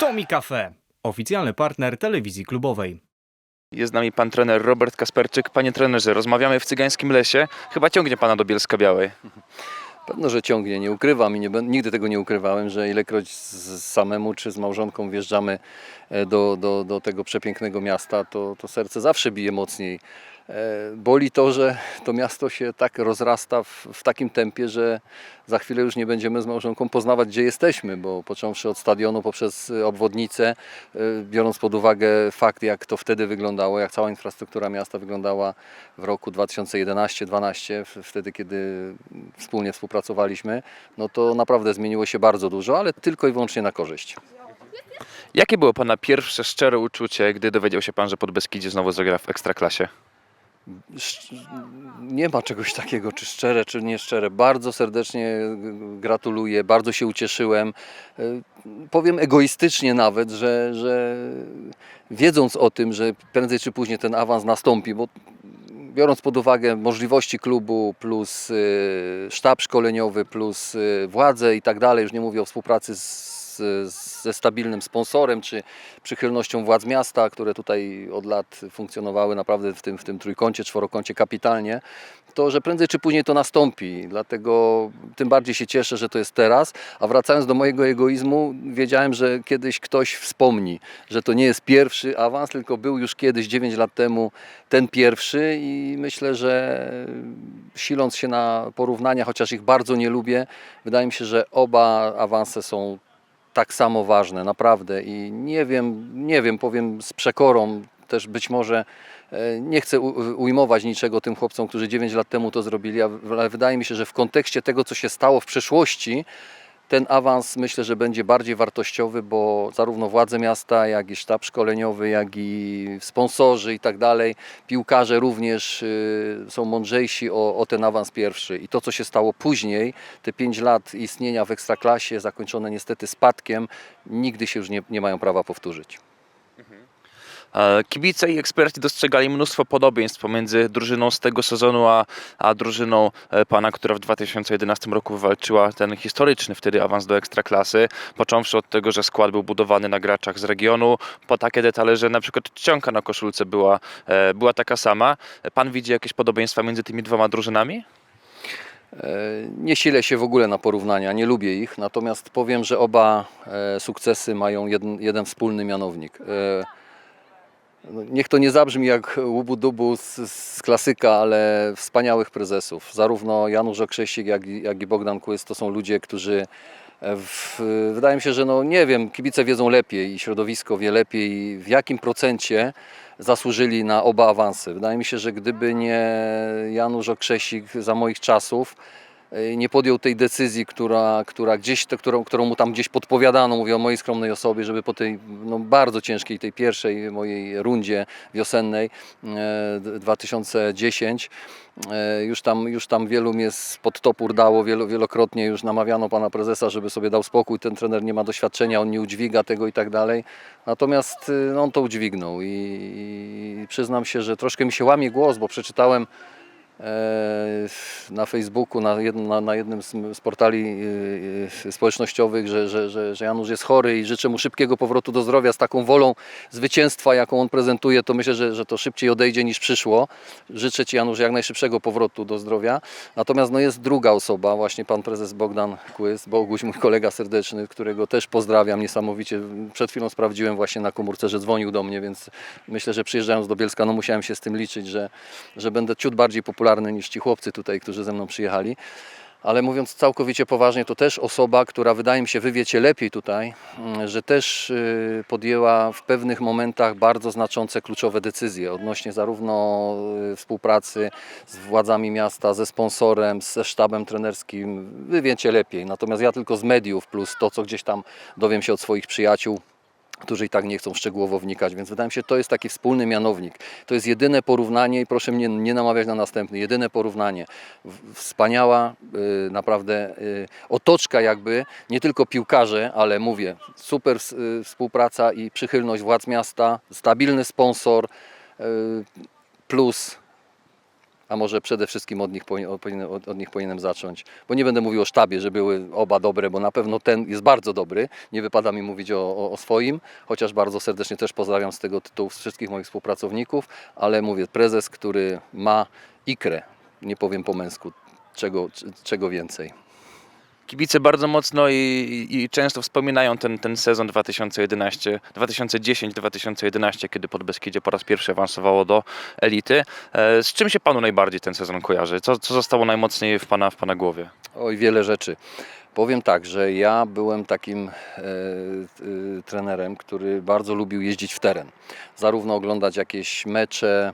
Tomi Cafe, oficjalny partner telewizji klubowej. Jest z nami pan trener Robert Kasperczyk. Panie trenerze, rozmawiamy w Cygańskim Lesie. Chyba ciągnie pana do Bielska Białej. Pewno, że ciągnie, nie ukrywam i nie, nigdy tego nie ukrywałem, że ilekroć z, samemu czy z małżonką wjeżdżamy e, do, do, do tego przepięknego miasta, to, to serce zawsze bije mocniej. E, Boli to, że to miasto się tak rozrasta w, w takim tempie, że za chwilę już nie będziemy z małżonką poznawać, gdzie jesteśmy, bo począwszy od stadionu poprzez e, obwodnicę, biorąc pod uwagę fakt, jak to wtedy wyglądało, jak cała infrastruktura miasta wyglądała w roku 2011-2012, w- wtedy kiedy wspólnie współpracowaliśmy, no to naprawdę zmieniło się bardzo dużo, ale tylko i wyłącznie na korzyść. Jakie było pana pierwsze szczere uczucie, gdy dowiedział się pan, że Podbeskidzie znowu zagra w Ekstraklasie? Nie ma czegoś takiego, czy szczere, czy nieszczere. Bardzo serdecznie gratuluję, bardzo się ucieszyłem. E, Powiem egoistycznie nawet, że, że wiedząc o tym, że prędzej czy później ten awans nastąpi, bo biorąc pod uwagę możliwości klubu plus y, sztab szkoleniowy, plus y, władze i tak dalej, już nie mówię o współpracy z, ze stabilnym sponsorem, czy przychylnością władz miasta, które tutaj od lat funkcjonowały naprawdę w tym, w tym trójkącie, czworokącie kapitalnie, to że prędzej czy później to nastąpi. Dlatego tym bardziej się cieszę, że to jest teraz. A wracając do mojego egoizmu, wiedziałem, że kiedyś ktoś wspomni, że to nie jest pierwszy awans, tylko był już kiedyś 9 lat temu ten pierwszy i myślę, że siląc się na porównania, chociaż ich bardzo nie lubię, wydaje mi się, że oba awanse są tak samo ważne, naprawdę. I nie wiem, nie wiem, powiem z przekorą, też być może nie chcę ujmować niczego tym chłopcom, którzy 9 lat temu to zrobili, ale wydaje mi się, że w kontekście tego, co się stało w przeszłości, ten awans myślę, że będzie bardziej wartościowy, bo zarówno władze miasta, jak i sztab szkoleniowy, jak i sponsorzy i tak dalej, piłkarze również y, są mądrzejsi o, o ten awans pierwszy. I to, co się stało później, te 5 lat istnienia w Ekstraklasie, zakończone niestety spadkiem, nigdy się już nie, nie mają prawa powtórzyć. E, Kibice i eksperci dostrzegali mnóstwo podobieństw pomiędzy drużyną z tego sezonu, a, a drużyną e, pana, która w 2011 roku wywalczyła ten historyczny wtedy awans do Ekstraklasy. Począwszy od tego, że skład był budowany na graczach z regionu, po takie detale, że na przykład czcionka na koszulce była, e, była taka sama. Pan widzi jakieś podobieństwa między tymi dwoma drużynami? Nie silę się w ogóle na porównania, nie lubię ich, natomiast powiem, że oba sukcesy mają jeden, jeden wspólny mianownik. No, Niech to nie zabrzmi jak łubu-dubu z, z klasyka, ale wspaniałych prezesów. Zarówno Janusz Okrzesik, jak jak i Bogdan Kłys to są ludzie, którzy e, w, wydaje mi się, że no nie wiem, kibice wiedzą lepiej i środowisko wie lepiej w jakim procencie zasłużyli na oba awanse. Wydaje mi się, że gdyby nie Janusz Okrzesik za moich czasów, nie podjął tej decyzji, która, która gdzieś, to, którą, którą mu tam gdzieś podpowiadano, mówię o mojej skromnej osobie, żeby po tej no, bardzo ciężkiej, tej pierwszej mojej rundzie wiosennej e, 2010 e, już tam, już tam wielu mnie pod topór dało, wielo, wielokrotnie już namawiano pana prezesa, żeby sobie dał spokój, ten trener nie ma doświadczenia, on nie udźwiga tego i tak dalej. Natomiast y, no, on to udźwignął i, i przyznam się, że troszkę mi się łamie głos, bo przeczytałem na Facebooku, na, jednym, na, jednym z, portali y, y, społecznościowych, że, że, że, że Janusz jest chory i życzę mu szybkiego powrotu do zdrowia z taką wolą zwycięstwa, jaką on prezentuje, to myślę, że, że to szybciej odejdzie niż przyszło. Życzę Ci Janusz jak najszybszego powrotu do zdrowia. Natomiast no, jest druga osoba, właśnie pan prezes Bogdan Kłys, Boguś, mój kolega serdeczny, którego też pozdrawiam niesamowicie. Przed chwilą sprawdziłem właśnie na komórce, że dzwonił do mnie, więc myślę, że przyjeżdżając do Bielska, no musiałem się z tym liczyć, że, że będę ciut bardziej popularny niż ci chłopcy tutaj, którzy ze mną przyjechali. Ale mówiąc całkowicie poważnie, to też osoba, która wydaje mi się, wy wiecie lepiej tutaj, mm, że też y, podjęła w pewnych momentach bardzo znaczące, kluczowe decyzje odnośnie zarówno y, współpracy z władzami miasta, ze sponsorem, ze sztabem trenerskim. Wy wiecie lepiej. Natomiast ja tylko z mediów, plus to, co gdzieś tam dowiem się od swoich przyjaciół, którzy i tak nie chcą szczegółowo wnikać, więc wydaje mi się, to jest taki wspólny mianownik. To jest jedyne porównanie i proszę mnie nie namawiać na następny, jedyne porównanie. Wspaniała, y, naprawdę y, otoczka jakby, nie tylko piłkarze, ale mówię, super y, współpraca i przychylność władz miasta, stabilny sponsor, plus a może przede wszystkim od nich, od, od nich powinienem zacząć, bo nie będę mówił o sztabie, że były oba dobre, bo na pewno ten jest bardzo dobry, nie wypada mi mówić o, o, o swoim, chociaż bardzo serdecznie też pozdrawiam z tego tytułu wszystkich moich współpracowników, ale mówię, prezes, który ma ikrę, nie powiem po męsku, czego, czego więcej. Kibice bardzo mocno i, i, często wspominają ten, ten sezon 2011, 2010-2011, kiedy Podbeskidzie po raz pierwszy awansowało do elity. E, Z czym się panu najbardziej ten sezon kojarzy? Co, co zostało najmocniej w pana, w pana głowie? Oj, wiele rzeczy. Powiem tak, że ja byłem takim e, e, trenerem, który bardzo lubił jeździć w teren. Zarówno oglądać jakieś mecze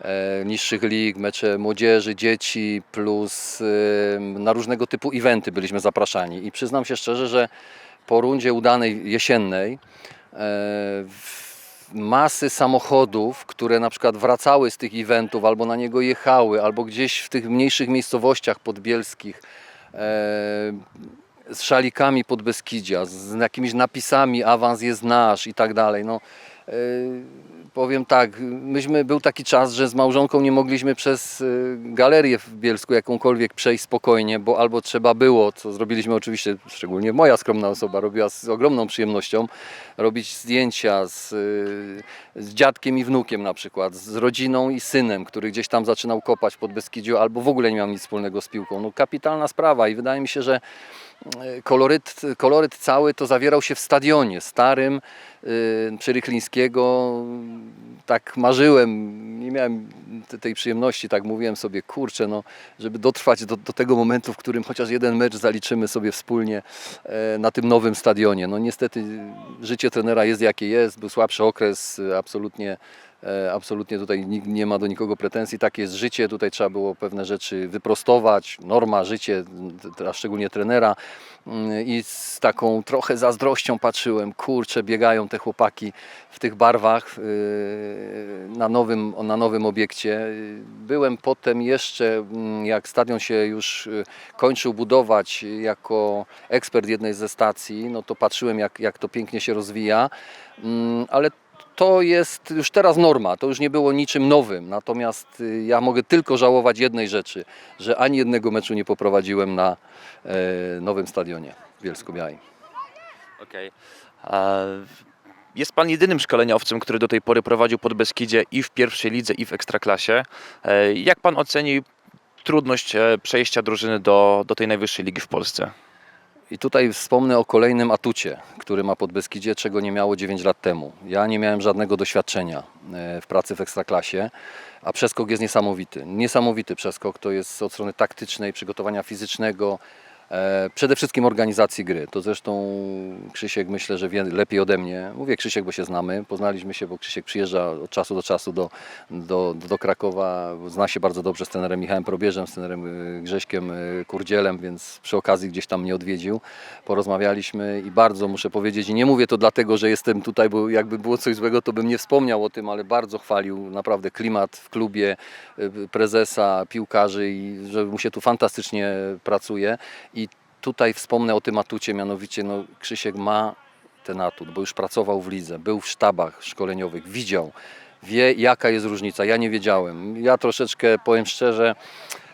e, niższych lig, mecze młodzieży, dzieci, plus e, na różnego typu eventy byliśmy zapraszani. I przyznam się szczerze, że po rundzie udanej jesiennej e, masy samochodów, które na przykład wracały z tych eventów, albo na niego jechały, albo gdzieś w tych mniejszych miejscowościach podbielskich z szalikami pod Beskidzia, z jakimiś napisami awans jest nasz i tak dalej. No, e, powiem tak, myśmy, był taki czas, że z małżonką nie mogliśmy przez e, galerię w Bielsku jakąkolwiek przejść spokojnie, bo albo trzeba było, co zrobiliśmy oczywiście, szczególnie moja skromna osoba robiła z ogromną przyjemnością, robić zdjęcia z, e, z dziadkiem i wnukiem na przykład, z rodziną i synem, który gdzieś tam zaczynał kopać pod Beskidziu, albo w ogóle nie miał nic wspólnego z piłką. No kapitalna sprawa i wydaje mi się, że koloryt, koloryt cały to zawierał się w stadionie starym przy Rychlińskiego. Tak marzyłem, nie miałem te- tej przyjemności, tak mówiłem sobie, kurczę, no, żeby dotrwać do, do tego momentu, w którym chociaż jeden mecz zaliczymy sobie wspólnie e, na tym nowym stadionie. No niestety życie trenera jest jakie jest, był słabszy okres, absolutnie Absolutnie tutaj nikt nie ma do nikogo pretensji. Takie jest życie. Tutaj trzeba było pewne rzeczy wyprostować. Norma, życie, a szczególnie trenera. Mm, I z taką trochę zazdrością patrzyłem. Kurczę, biegają te chłopaki w tych barwach yy, na nowym, na nowym obiekcie. Byłem potem jeszcze, mm, jak stadion się już y, kończył budować jako ekspert jednej ze stacji, no to patrzyłem, jak, jak to pięknie się rozwija. Mm, Ale to jest już teraz norma, to już nie było niczym nowym. Natomiast y, ja mogę tylko żałować jednej rzeczy, że ani jednego meczu nie poprowadziłem na e, nowym stadionie Bielsko-Białej. Okej. A Jest pan jedynym szkoleniowcem, który do tej pory prowadził pod Beskidzie i w pierwszej lidze, i w ekstraklasie. E, Jak pan oceni trudność e, przejścia drużyny do, do tej najwyższej ligi w Polsce? I tutaj wspomnę o kolejnym atucie, który ma Podbeskidzie, czego nie miało 9 lat temu. Ja nie miałem żadnego doświadczenia e, w pracy w Ekstraklasie, a przeskok jest niesamowity. Niesamowity przeskok to jest od strony taktycznej, przygotowania fizycznego, przede wszystkim organizacji gry. To zresztą Krzysiek myślę, że wie lepiej ode mnie. Mówię Krzysiek, bo się znamy. Poznaliśmy się, bo Krzysiek przyjeżdża od czasu do czasu do, do, do Krakowa. Zna się bardzo dobrze z trenerem Michałem Probierzem, z trenerem y, Grześkiem y, Kurdzielem, więc przy okazji gdzieś tam mnie odwiedził. Porozmawialiśmy i bardzo muszę powiedzieć, i nie mówię to dlatego, że jestem tutaj, bo jakby było coś złego, to bym nie wspomniał o tym, ale bardzo chwalił naprawdę klimat w klubie, y, prezesa, piłkarzy i że mu się tu fantastycznie pracuje. Tutaj wspomnę o tym atucie, mianowicie no, Krzysiek ma ten atut, bo już pracował w lidze, był w sztabach szkoleniowych, widział, wie jaka jest różnica. Ja nie wiedziałem. Ja troszeczkę, powiem szczerze,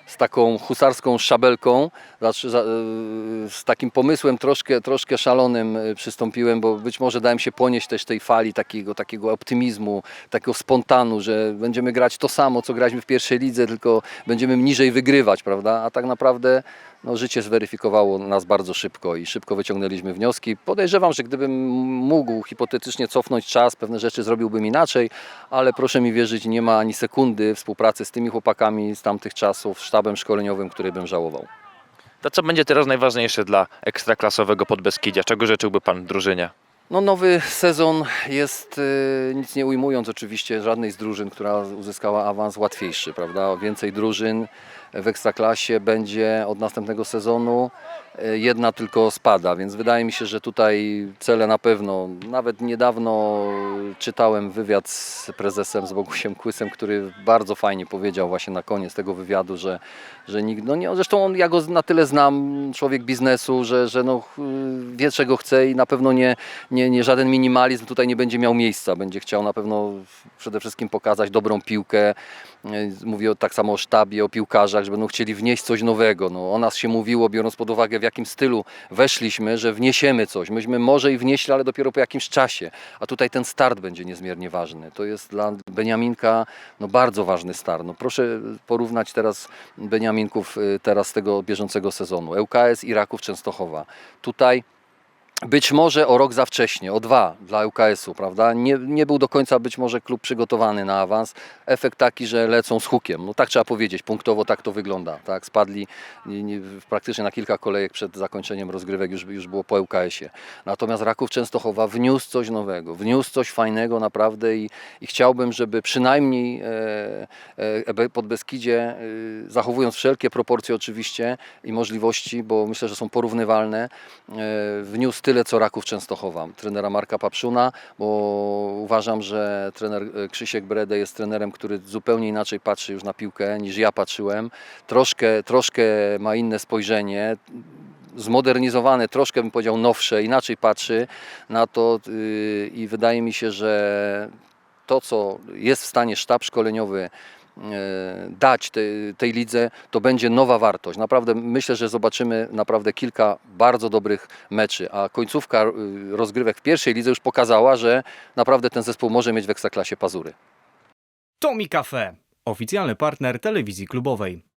z taką husarską szabelką, znaczy, yy, z takim pomysłem troszkę, troszkę szalonym yy, przystąpiłem, bo być może dałem się ponieść też tej fali takiego, takiego optymizmu, takiego spontanu, że będziemy grać to samo, co graliśmy w pierwszej lidze, tylko będziemy niżej wygrywać, prawda? A tak naprawdę no, życie zweryfikowało nas bardzo szybko i szybko wyciągnęliśmy wnioski. Podejrzewam, że gdybym mógł hipotetycznie cofnąć czas, pewne rzeczy zrobiłbym inaczej, ale proszę mi wierzyć, nie ma ani sekundy współpracy z tymi chłopakami z tamtych czasów, sztabem szkoleniowym, który bym żałował. To co będzie teraz najważniejsze dla ekstraklasowego Podbeskidzia? Czego życzyłby pan drużynie? No, nowy sezon jest, y, nic nie ujmując oczywiście, żadnej z drużyn, która uzyskała awans łatwiejszy, prawda? Więcej drużyn w Ekstraklasie będzie od następnego sezonu, y, jedna tylko spada, więc wydaje mi się, że tutaj cele na pewno, nawet niedawno czytałem wywiad z prezesem, z Bogusiem Kłysem, który bardzo fajnie powiedział właśnie na koniec tego wywiadu, że, że nikt, no nie, zresztą on, ja go na tyle znam, człowiek biznesu, że, że no, wie czego chce i na pewno nie, nie, nie żaden minimalizm tutaj nie będzie miał miejsca. Będzie chciał na pewno przede wszystkim pokazać dobrą piłkę, E, Mówię o, tak samo o sztabie, o piłkarzach, że będą chcieli wnieść coś nowego. No, o nas się mówiło, biorąc pod uwagę w jakim stylu weszliśmy, że wniesiemy coś. Myśmy może i wnieśli, ale dopiero po jakimś czasie. A tutaj ten start będzie niezmiernie ważny. To jest dla Beniaminka no, bardzo ważny start. No, proszę porównać teraz Beniaminków y, teraz tego bieżącego sezonu. ŁKS i Raków Częstochowa. Tutaj być może o rok za wcześnie, o dwa dla ŁKS-u, prawda? Nie, nie był do końca być może klub przygotowany na awans. Efekt taki, że lecą z hukiem. No tak trzeba powiedzieć, punktowo tak to wygląda. Tak? Spadli nie, nie, praktycznie na kilka kolejek przed zakończeniem rozgrywek, już, już było po ŁKS-ie. Natomiast Raków Częstochowa wniósł coś nowego, wniósł coś fajnego naprawdę i, i chciałbym, żeby przynajmniej e, e, Podbeskidzie, e, zachowując wszelkie proporcje oczywiście i możliwości, bo myślę, że są porównywalne, e, wniósł tyle co Raków Częstochowa, trenera Marka Papszuna, bo uważam, że trener e, Krzysiek Brede jest trenerem, który zupełnie inaczej patrzy już na piłkę niż ja patrzyłem. Troszkę, troszkę ma inne spojrzenie, zmodernizowane, troszkę bym powiedział nowsze, inaczej patrzy na to yy, i wydaje mi się, że to, co jest w stanie sztab szkoleniowy dać tej, tej lidze, to będzie nowa wartość. Naprawdę myślę, że zobaczymy naprawdę kilka bardzo dobrych meczy, a końcówka yy, rozgrywek w pierwszej lidze już pokazała, że naprawdę ten zespół może mieć w ekstraklasie pazury. Tomi Cafe. Oficjalny partner telewizji klubowej.